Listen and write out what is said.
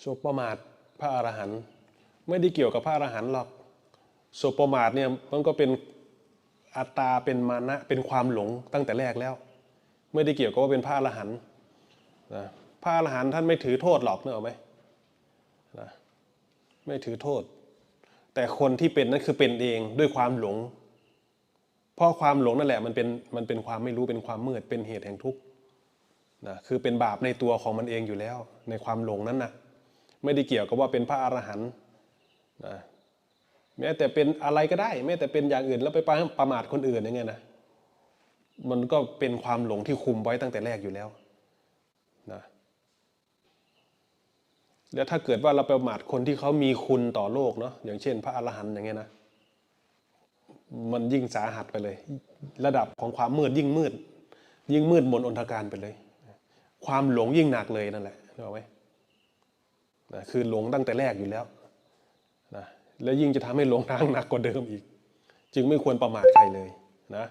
โสบประมาทพระอรหันต์ไม่ได้เกี่ยวกับพระอรหันต์หรอกโสบประมาทเนี่ยมันก็เป็นอัตตาเป็นมานะเป็นความหลงตั้งแต่แรกแล้ว ไม่ได้เกี่ยวกับว่าเป็นพระอรหันต์นะพระอรหันต์ท่านไม่ถือโทษหรอกเนอะไหมนะไม่ถือโทษ แต่คนที่เป็นนั่นคือเป็นเองด้วยความหลง เพราะความหลงนั่นแหละมันเป็นมันเป็นความไม่รู้เป็นความมืดเป็นเหตุแห่งทุกข์นะคือเป็นบาปในตัวของมันเองอยู่แล้ว ในความหลงนั้นน่ะ ไม่ได้เกี่ยวกับว่าเป็นพระอรหันต์นะแม้แต่เป็นอะไรก็ได้ แม้แต่เป็นอย่างอื่นแล้วไปประมาทคนอื่นอย่างเงี้ยนะมันก็เป็นความหลงที่คุมไว้ตั้งแต่แรกอยู่แล้วนะแล้วถ้าเกิดว่าเราไปประมาทคนที่เขามีคุณต่อโลกเนาะอย่างเช่น พระอรหันต์อย่างเงี้ยนะมันยิ่งสาหัสไปเลย ระดับของความมืดยิ่งมืด ยิ่งมืดมนอนทการไปเลย ความหลงยิ่งหนักเลยนั่นแหละรู้ไหม นะคือหลงตั้งแต่แรกอยู่แล้วนะแล้วยิ่งจะทำให้หลงทางหนักกว่าเดิมอีก จึงไม่ควรประมาทใครเลยนะ